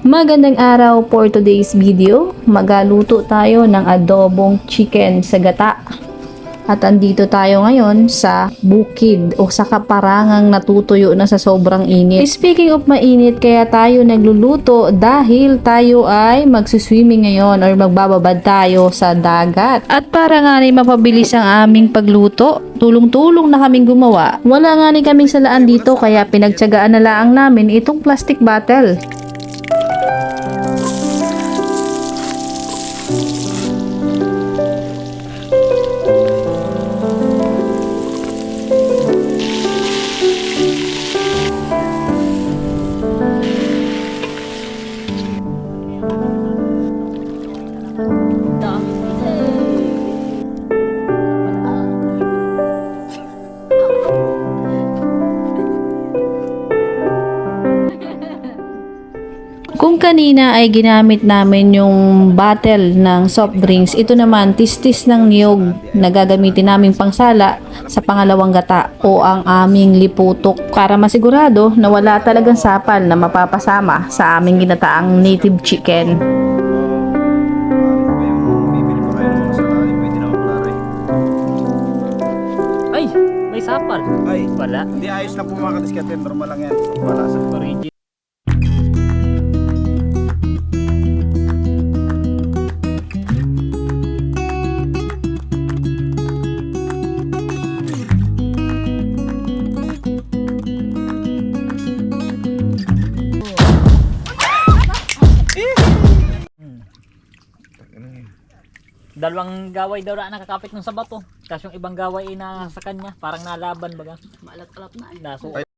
Magandang araw for today's video. Magaluto tayo ng adobong chicken sa gata. At andito tayo ngayon sa bukid o sa kaparangang natutuyo na sa sobrang init. Speaking of mainit, kaya tayo nagluluto dahil tayo ay magsuswimming ngayon or magbababad tayo sa dagat. At para nga rin mapabilis ang aming pagluto, tulong-tulong na kaming gumawa. Wala nga rin kaming salaan dito kaya pinagtsagaan na lang namin itong plastic bottle. Thank you. Kung kanina ay ginamit namin yung bottle ng soft drinks, ito naman tistis ng niyog na gagamitin naming pangsala sa pangalawang gata o ang aming liputok para masigurado na wala talagang sapal na mapapasama sa aming ginataang native chicken. Ay, may sapal. Ay, Wala. hindi ayos lang po mga kadiskate, normal lang yan. Wala sa Origin. Dalawang gaway daw na nakakapit ng sa bato. Tapos yung ibang gaway ay na sa kanya. Parang nalaban baga. Maalat-alat na eh.